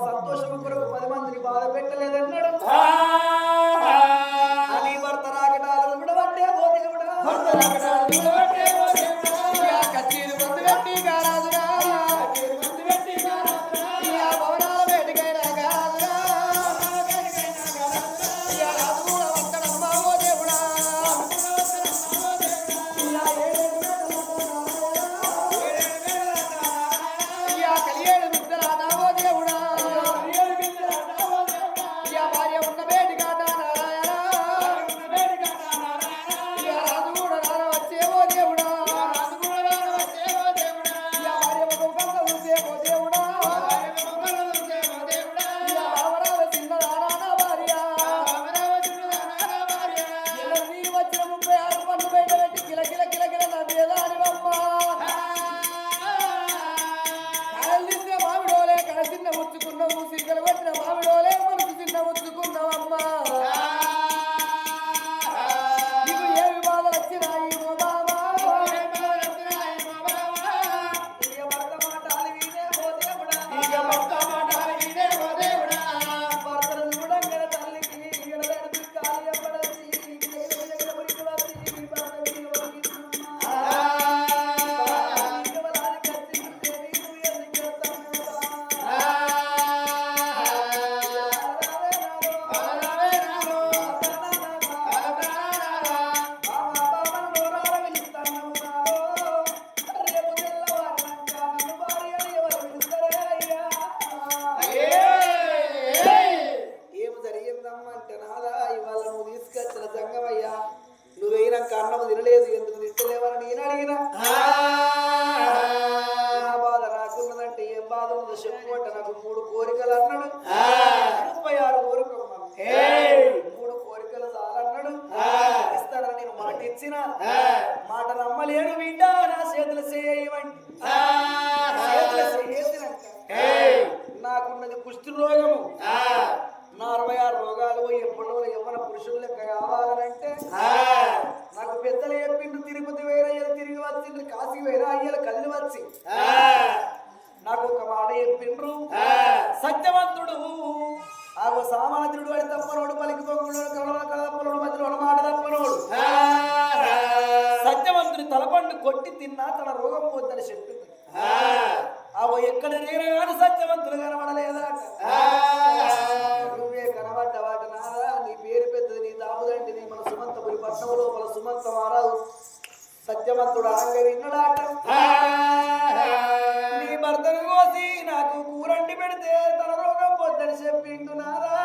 సంతోషం కొరకు పది మందిని బాధ పెట్టలేదన్నాడు. వచ్చింది కాశీ అయ్యలు కళ్ళు వచ్చి. నాకు ఒక మాట చెప్పిండ్రు. సత్యవంతుడు. ఆ సామాన్యుడు వాడి తప్పనోడు పలికి పొంగుడు కలవ కలపనోడు మధ్యలో మాట తప్పనోడు. సత్యవంతుడి తలపండు కొట్టి తిన్నా తన రోగం పోద్దని చెప్పింది. అవ ఎక్కడ నేను కానీ సత్యవంతులు కనబడలేదాట నువ్వే కనబడ్డవాట నాదా నీ పేరు పెద్దది నీ దాముదండి నీ మన సుమంతపురి పట్టణం లోపల సుమంత మారాదు సత్యవంతుడు అనంగా విన్నాడాట నీ భర్తను కోసి నాకు కూరండి పెడితే తన రోగం పొద్దని చెప్పిండు నాదా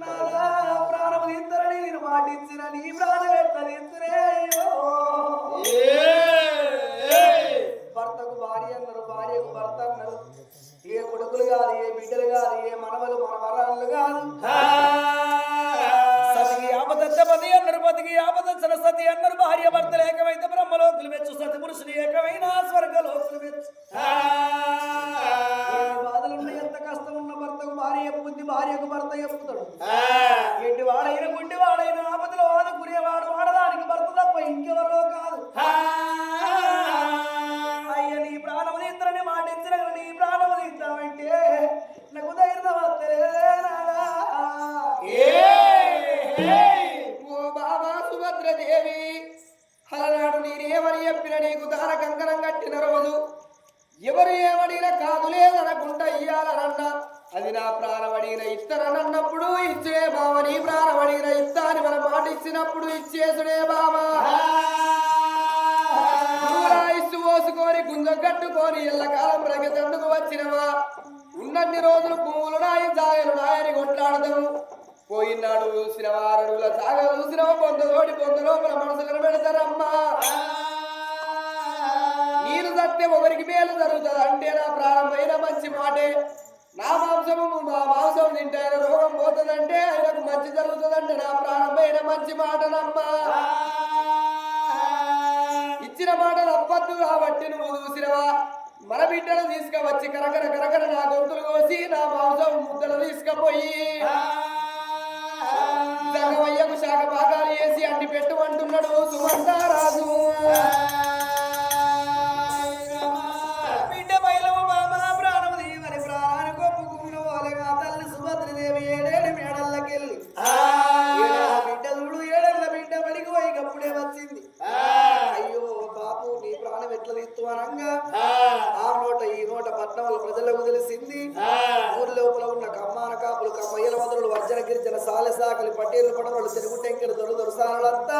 నాదా ప్రాణం తీద్దరని నేను మాటించిన నీ ప్రాణం ఎట్లా తీస్తురే భార్యకు భర్త చెప్పుతాడు ఎట్టి వాడైన గుండి వాడైన ఆపదలో ఆదుకునేవాడు వాడదానికి భర్త తప్ప ఇంకెవరో కాదు. అయ్య నీ ప్రాణము తీద్దరని మాటించిన నీ ప్రాణము తీద్దామంటే నాకు ధైర్యం ఓ బాబా సుభద్రదేవి అలనాడు నేనేమని చెప్పిన నీకు దార కంకణం కట్టిన రోజు ఎవరు ఏమడిగినా కాదు లేదనకుండా ఇయ్యాలనన్న అది నా ప్రాణమడిగిన ఇత్తనన్నప్పుడు ఇచ్చే బావ నీ ప్రాణమడిగిన ఇస్తా అని మన మాట ఇచ్చినప్పుడు ఇచ్చేసుడే బావా. ఇసు పోసుకొని గుంజ కట్టుకొని ఎల్లకాలం ప్రగతందుకు వచ్చినవా? ఉన్నన్ని రోజులు పువ్వులు నాయి జాయలు నాయని కొట్లాడదాము పోయినాడు చూసిన వారడుగుల జాగ చూసిన పొందలోడి పొంద మనసు కనబెడతారమ్మా మాట్లాడితే ఒకరికి మేలు జరుగుతుంది? అంటే నా ప్రారంభమైన మంచి మాటే. నా మాంసము మా మాంసం తింటే ఆయన రోగం పోతుందంటే ఆయనకు మంచి జరుగుతుందంటే నా ప్రారంభమైన మంచి మాటనమ్మా ఇచ్చిన మాట తప్పద్దు కాబట్టి నువ్వు చూసినవా? మన బిడ్డను తీసుకువచ్చి కరకర కరకర నా గొంతులు కోసి నా మాంసం ముద్దలు తీసుకుపోయి. శాఖ పాకాలు వేసి అన్ని పెట్టమంటున్నాడు సుమంతారాజు. ಪಾಟೀಲ್ ಬಡವರು ಸಿರುಗುಟೆಂಕರು ದೊರೆ ದೊರಸಾರಳತ್ತ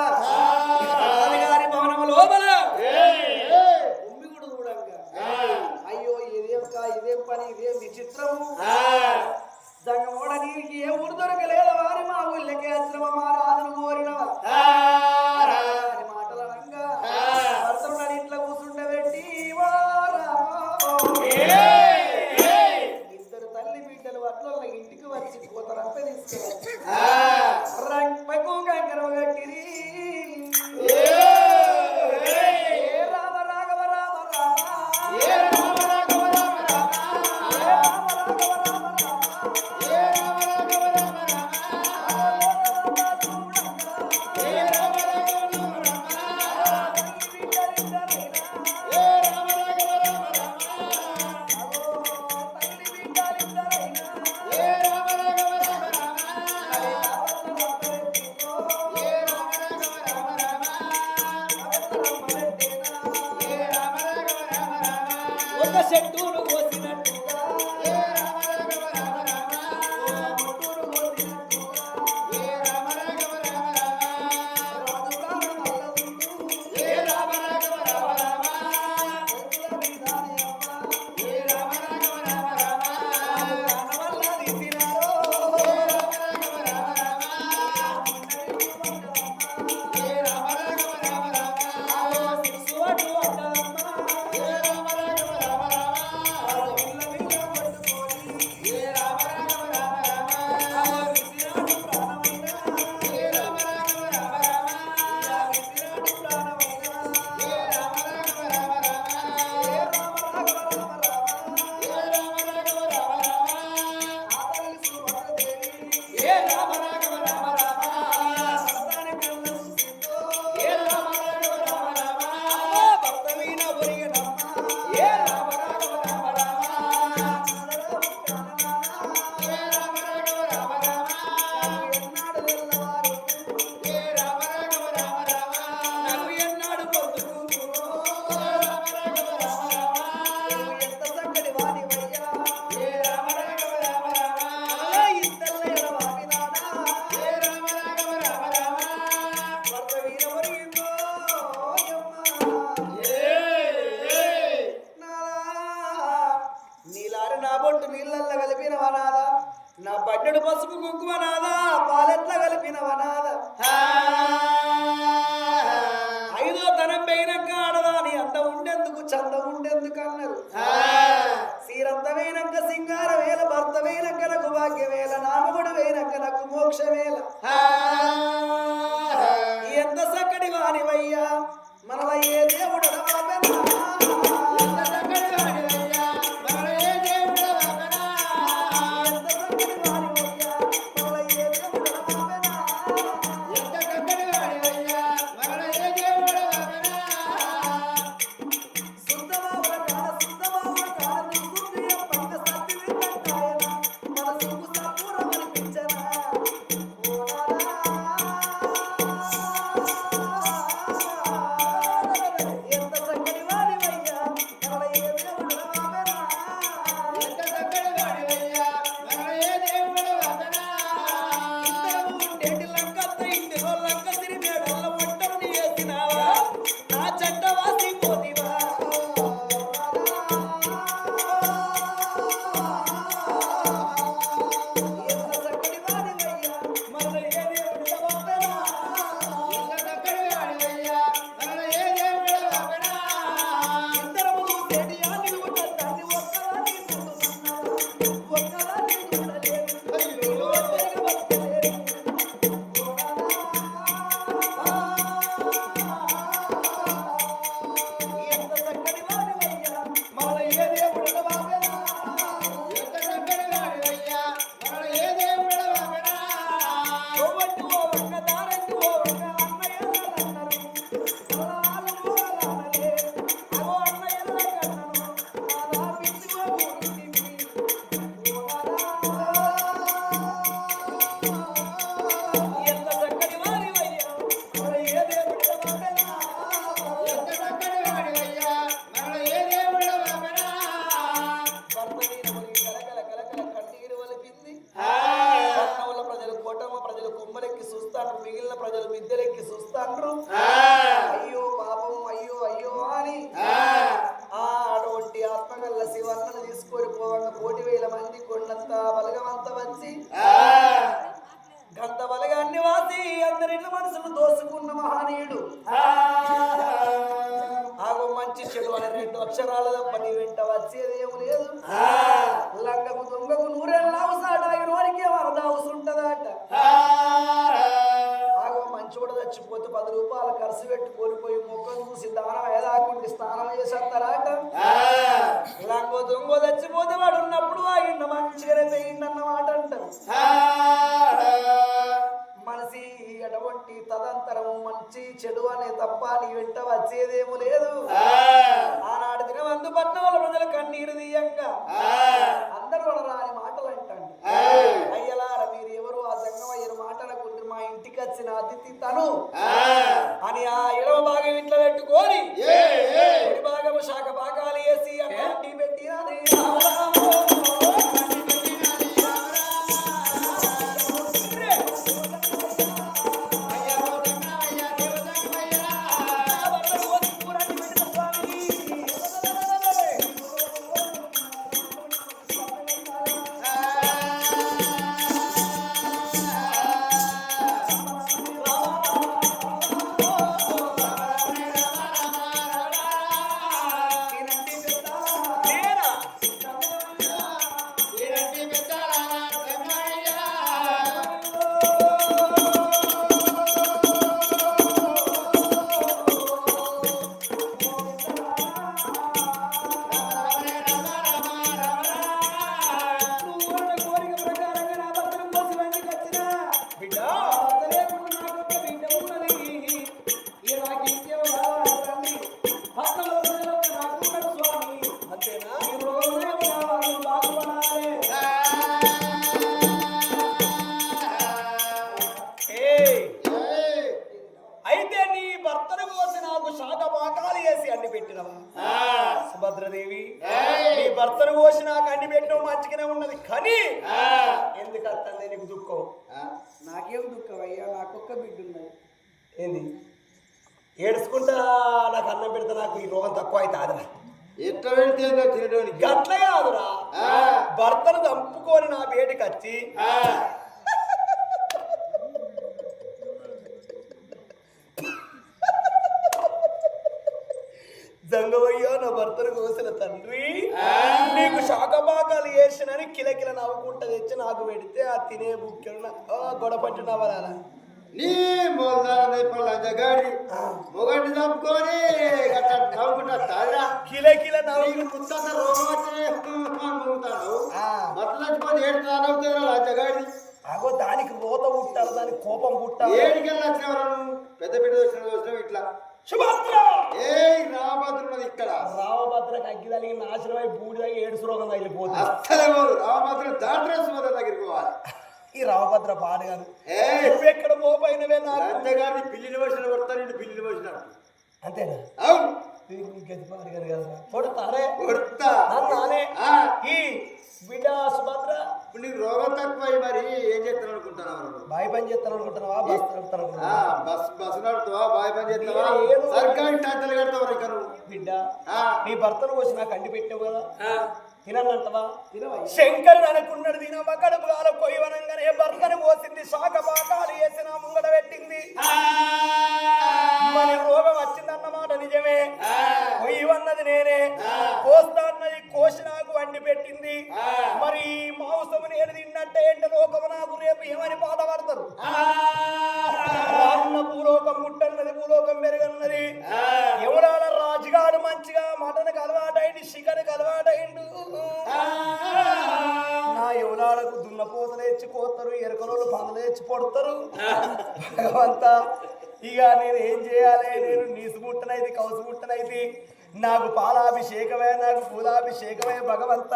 కొండంత బలగమంత వచ్చి గంత బలగాన్ని వాసి అందరిని మనసును దోసుకున్న మహనీయుడు. ఆగో మంచి చెడు అనే రెండు అక్షరాల తప్ప నీ వెంట వచ్చేది ఏమి లేదు. లంగకు దొంగకు నూరెల్లా అవసాడాగి నోరికే వరద అవసుంటదట ఆగో మంచోడు చచ్చిపోతే పది రూపాయలు ఖర్చు పెట్టుకొని పోయి ముఖం చూసి దానం ఏదాకుండి స్నానం చేసేస్తారాట లంగో దొంగ చచ్చిపోతే వాడు ఉన్నప్పుడు ఆగిండ మంచిగానే పోయిండన్న మాట అంటారు. మనసి ఎటువంటి తదంతరము మంచి చెడు అనే తప్ప నీ వెంట వచ్చేదేమో లేదు. ఆనాడు దినవందు పట్నంలో ప్రజలు కన్నీరు తీయంగా. అందరూ వాళ్ళ రాని మాటలు అంటాడు అయ్యలార మీరు ఎవరు ఆ సంగమయ్యను మాటలకుంటే మా ఇంటికి వచ్చిన సుభద్రదేవి నీ భర్తను కోసి నాకు అండి పెట్టడం మంచిగానే ఉన్నది కానీ ఎందుకు అత్తంది నీకు దుఃఖం? నాకేం దుఃఖం అయ్యా నాకొక్క బిడ్డ ఉన్నది. ఏంది? ఏడుచుకుంటా నాకు అన్నం పెడితే నాకు ఈ రోగం తక్కువ అయితే ఆదరా ఎట్లా పెడితే తినడానికి? గట్ల కాదురా. భర్తను చంపుకొని నా బేటికి వచ్చి జంగవయ్యా నా భర్తను కోసిన తండ్రి. నీకు శాఖభాగాలు వేసినని కిలకిల నవ్వుకుంటా తెచ్చి నాకు పెడితే ఆ తినే బుక్కెళ్ళ గొడపట్టు నవ్వాలా నీ మొదలనే లంచగాడి మొగండి చంపుకొని అట్లా నవ్వుకుంటా తారా కిలకిల నవ్వు. నీకు ముత్తంత రోగం వచ్చి నవ్వుతాడు ఆ. మొత్తం చచ్చిపోతే ఏడు లంచగాడి అగో దానికి రోత పుట్టాలి దానికి కోపం పుట్టాలి. ఏడికెళ్ళి వచ్చినవరా పెద్ద పెద్ద వచ్చిన ఇట్లా. శుభాత్ర ఏ రామభద్రున్నది ఇక్కడ. రామభద్రకు అగ్గి తగిలి నాశనమై బూడిదై ఏడుసు రోగం తగిలిపోతుంది. అస్సలే పోదు. రామభద్రుడు దాంట్లో సుమత దగ్గరికి పోవాలి. ఈ రామభద్ర పాడగాను మోపైనవే నాకు? లంచగాడి పిల్లిని వచ్చిన కొడతా నేను పిల్లిని వచ్చినట్టు అంతేనా? అవును. గతి పాడగాను కదా. కొడతారే? కొడతా. నానే. ఈ బిడ్డ సుభద్ర ఇప్పుడు నీకు రోగం తక్కువ మరి ఏం చేస్తాను అనుకుంటున్నావు? బాయి పని చేస్తాను అనుకుంటున్నావా బస్ నడుపుతాను బస్ బస్సు నడుపుతావా? బాయ్ పని చేస్తావా? ఏదో- సర్కారీ టాంతలు కడతావు ఇంకా నువ్వు? బిడ్డ ఆ, నీ భర్తను వచ్చి నాకు అండి పెట్టావు కదా? తినవా? శంకరుడు అనుకున్నాడు తినవ కడుపుగాల కొయ్యవనంగానే భర్తను పోసింది శాఖ పాకాలు వేసిన ముంగడ పెట్టింది. మన రోగం వచ్చిందన్నమాట నిజమే. అన్నది నేనే. కోస్తాన్నది కోసి నాకు వండి పెట్టింది మరి మాంసము నేను తిన్నట్టే ఏంటి లోకము నాకు రేపు ఏమని బాధపడతారు? రానున్న భూలోకం ముట్టన్నది భూలోకం పెరగన్నది. ఎవరాల రాజుగాడు మంచిగా మటన్ అలవాటైంది చికెన్ అలవాటైండు? నా ఎవరాలకు దున్నపోతలు తెచ్చి కోస్తారు ఎరకలోళ్ళు పందులు తెచ్చి పొడతారు భగవంత ఇక నేను ఏం చేయాలి? నేను నీసు ముట్టనైతే కౌసు ముట్టనైతే నాకు పాలాభిషేకమే నాకు పూలాభిషేకమే భగవంత.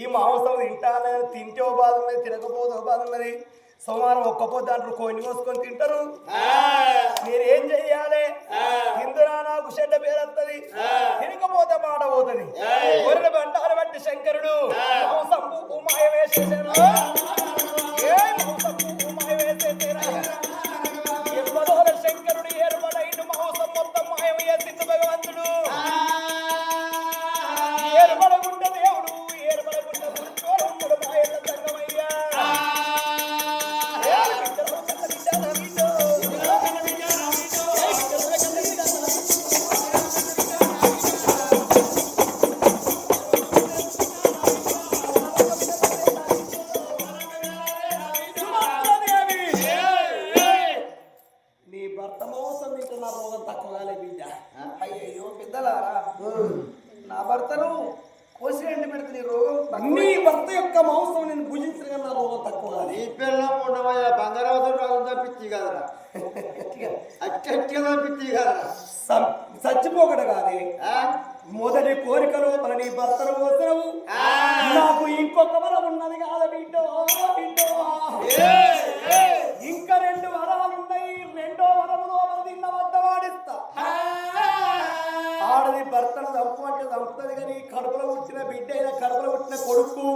ఈ మాంసం తింటానే తింటే ఓ బాధ ఉన్నది తినకపోతే ఓ బాధ ఉన్నది. సోమవారం ఒక్క పొద్దు అంటారు కొన్ని మోసుకొని తింటారు. ఏం చెయ్యాలి? హిందురా నాకు చెడ్డ పేరు వస్తుంది తినకపోతే మాట పోతుంది. గొర్రెల బండారు బట్టి శంకరుడు మాంసంపు ఉమాయ వేసేసాను ఏ మాంసంపు చచ్చిపోకట కాదే? మొదటి కోరిక లోపల నీ భర్తను పోసినవు నాకు ఇంకొక వరం ఉన్నది కాదు బిడ్డో బిడ్డో. ఇంకా రెండు వరాలు ఉన్నాయి. రెండో వరము లోపల తిన్న వద్ద వాడిస్తా. ఆడది భర్తను చంపు అంటే చంపుతుంది కానీ కడుపులో పుట్టిన బిడ్డ అయినా కడుపులో పుట్టిన కొడుకు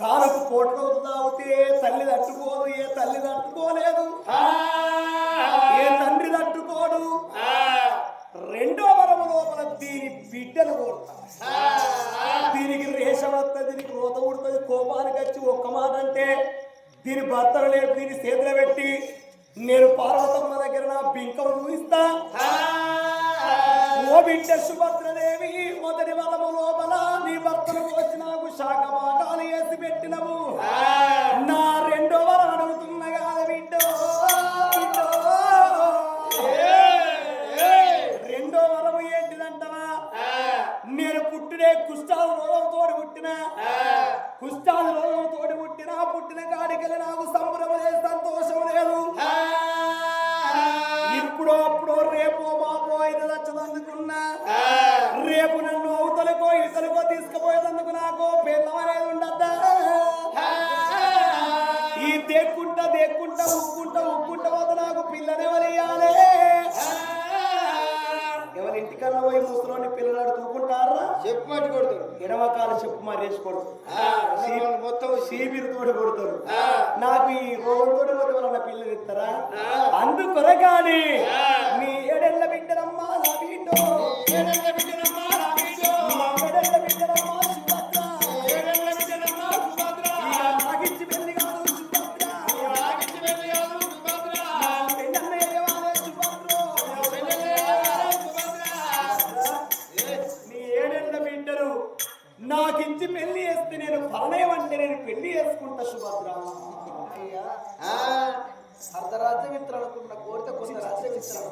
కాలుకు పోటలో తాగితే తల్లి తట్టుకోదు ఏ తల్లి తట్టుకోలేదు. దీని భర్తలు లేపు దీని చేతులు పెట్టి నేను పార్వతమ్మ దగ్గర నా బింకం చూపిస్తా ఓ బిడ్డ సుభద్రదేవి మొదటి ఎడమకాలు చెప్పు మరేసి కొడుతు ఆ, నన్ను మొత్తం సీబీరు తోటి కొడతారు. నాకు ఈ రోగంతో పోతే వాళ్ళ పిల్లలు ఇస్తారా అందుకొరగాని మీ ఏడెళ్ళ బిడ్డరమ్మా నా బిడ్డో. నేను పరణయమంటే నేను పెళ్ళి చేసుకుంటా సుభద్ర. అర్ధరాజ్యం ఇత్తలు అనుకున్న కోరితే కొంత రాజ్యం ఇత్తలు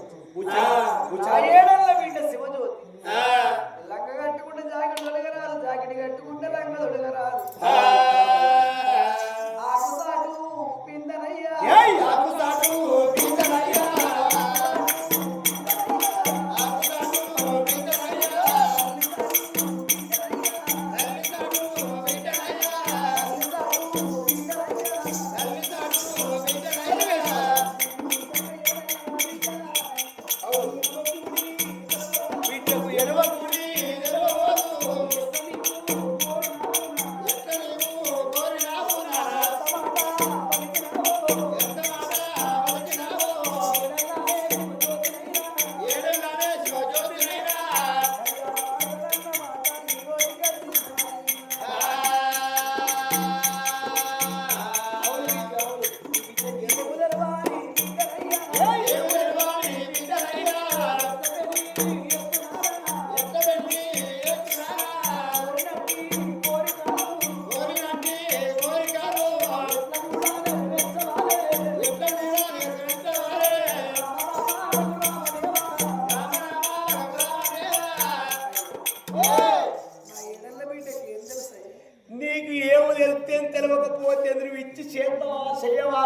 తెలిస్తే తెలియకపోతే నువ్వు ఇచ్చి చేద్దావా చెయ్యవా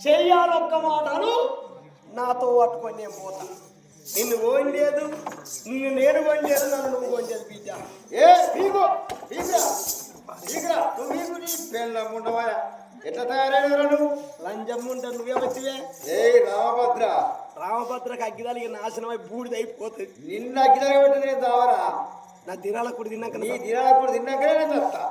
చెయ్యాలొక్క మాటను నాతో పట్టుకొని నేను పోతా. నిన్ను పోయిండేదు నిన్ను నేను వండేది నన్ను నువ్వు వండేది బిడ్డ ఏ పీకురా నువ్వు పీకు నీ పెళ్ళం ఉండవా? ఎట్లా తయారైనరా నువ్వు? లంజం ఉంటే నువ్వే వచ్చివే. ఏయ్ రామభద్ర. రామభద్రకు అగ్గిదాలకి నాశనమై బూడిద అయిపోతుంది నిన్న అగ్గిదగబెట్టి నేను దావరా. నా దినాల కూడా తిన్నాక నీ దినాలప్పుడు తిన్నాకనే నేను చెప్తా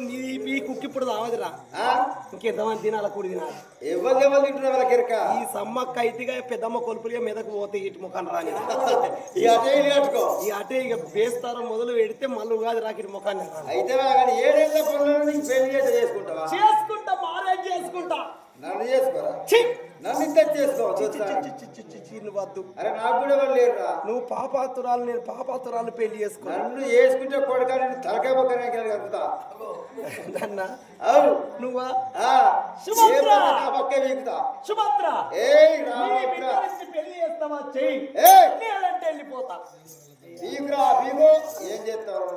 నీ మీ కుక్కి ఇప్పుడు రావదురా ఆ? ఇంకెంతమంది దినాల కూడా తినాలి? ఎవరు ఎవరు తింటున్నా వాళ్ళ కిరక? ఈ సమ్మక్క అయితేగా పెద్దమ్మ కొలుపులుగా మీదకు పోతే ఇటు ముఖాన్ని రాని. ఈ అటే కట్టుకో. ఈ అటే ఇక బేస్తారం మొదలు పెడితే మళ్ళీ ఉగాది రాకిటి ముఖాన్ని అయితే కానీ ఏడేళ్ళ పనులను పెళ్ళి చేసుకుంటావా? చేసుకుంటా మారేజ్ చేసుకుంటా. నన్ను చేసుకోరా? ఛీ! నన్ను ఇద్దరు చేసుకో చి, చి, చూస్తా. చి, చి, చి, చి, చి, నువ్వు వద్దు అరే నాకు కూడా లేరురా. నువ్వు పాపాతురాలు నేను పాపాతురాలు పెళ్ళి చేసుకో. నన్ను చేసుకుంటే కొడుక నేను తలకాయ పక్కన కలుగుతా అన్న అవు నువ్వా? సుభద్ర! నా పక్కే సుభద్ర పెళ్ళి చేస్తావా? చెయ్యి. లేదంటే వెళ్ళిపోతా. ఏం చేస్తావు?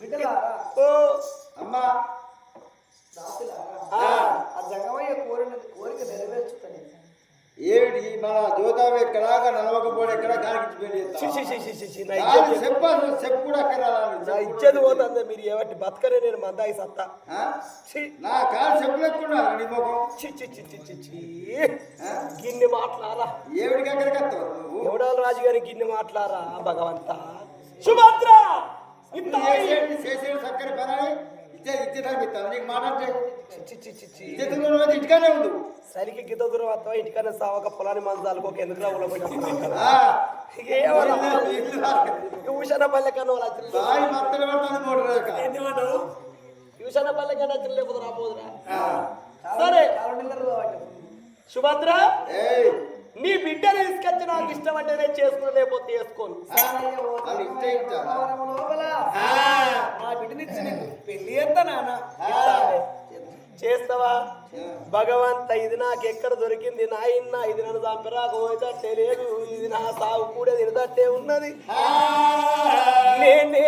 బిడ్డలారా ఓ. అమ్మా ఆ. ఆ. జంగమయ్య కోరిన కోరిక నెరవేర్చుతాను ఏమిటి? మన జోతావు ఎక్కడ నలవకపోవడం ఎక్కడ గాలికి పెళ్ళి చి, చి, చి, చి, చి, చి, నా గాలి ఇజ్జత్ చెప్పాలి చెప్పు కూడా అక్కడ నా ఇచ్చేది పోతుంది మీరు ఏమంటే బతకనే నేను మందాయి సత్తా. నా కాలు చెప్పులేకుండా నీ ముఖం. చి, చి, చి, చి, చి, చి. ఆ? గిన్నె మాట్లారా ఏమిటికి అక్కడికి వస్తావు ఎవడాల రాజు గారి గిన్నె మాట్లారా భగవంత? సుభద్ర! చేసేది చక్కని పని ఇచ్చే ఇచ్చే నీకు. ఇచ్చే ఇంటికానే ఉండు. సరికి గిత దూరం ఇంటికన్నా సావక పొలాన్ని మంచాలకు ఒక ఎందుకు రావుల ఆ, ఏమన్నా ఇల్లు- ఇల్లు. రాక. యూషన పల్లె కన్నా కన్నా రాబోదురా. సరే. సుభద్ర? ఏయ్. నీ బిడ్డని తీసుకొచ్చి నాకు ఇష్టం అంటే నేను చేసుకుని లేకపోతే చేసుకోను. సానయ్య ఓ వాళ్ళు ఇంటే ఇచ్చారా? వరము లోపల నా బిడ్డనిచ్చి నీకు పెళ్ళి ఎంత నాన్న. చేస్తావా? భగవంత ఇది నాకు ఎక్కడ దొరికింది? నా ఇన్న ఇది నన్ను చంపరాక పోయేటట్టే లేదు. ఇది నా సాగు కూడా తినదట్టే ఉన్నది. నేనేమి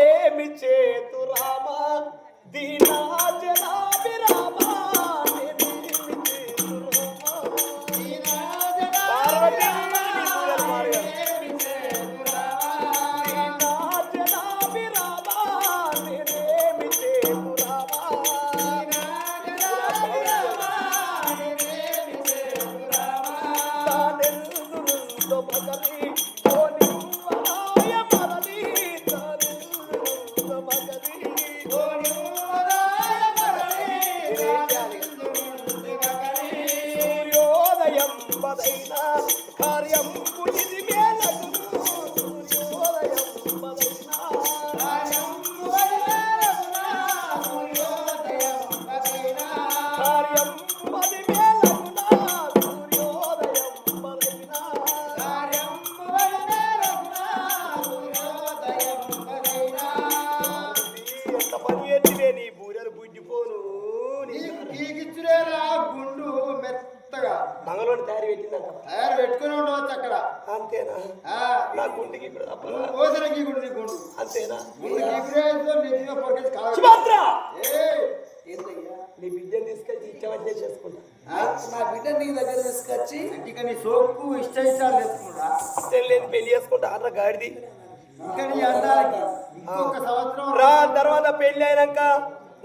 అయినాక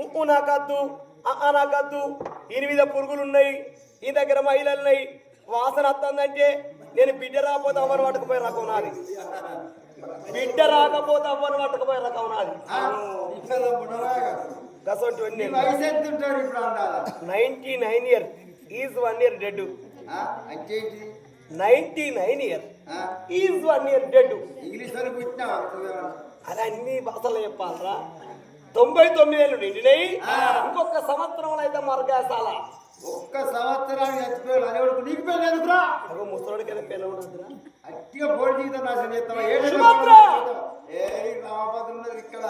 ఉప్పు నాకద్దు అహ నాకద్దు ఈయన మీద పురుగులు ఉన్నాయి ఈ దగ్గర మహిళలు ఉన్నాయి వాసన వస్తుందంటే నేను బిడ్డ రాకపోతే అవ్వను పట్టుకుపోయి రకం నాది. బిడ్డ రాకపోతే అవ్వను పట్టుకుపోయి రకం నాది. Ninety nine year. Is one year dead? Ninety nine year. Is one year dead. English? అది అన్ని భాషలు చెప్పాలరా. తొంభై తొమ్మిది ఏళ్ళు నిండినై ఇంకొక సంవత్సరం అయితే మార్గాశాల. ఒక్క సంవత్సరానికి చచ్చిపోయాడు నీకు పేరు లేదురా. అదో పేరు అట్టిగా పోటీ జీవితం నాశనం ఏ రామపాత్ర ఇక్కడ.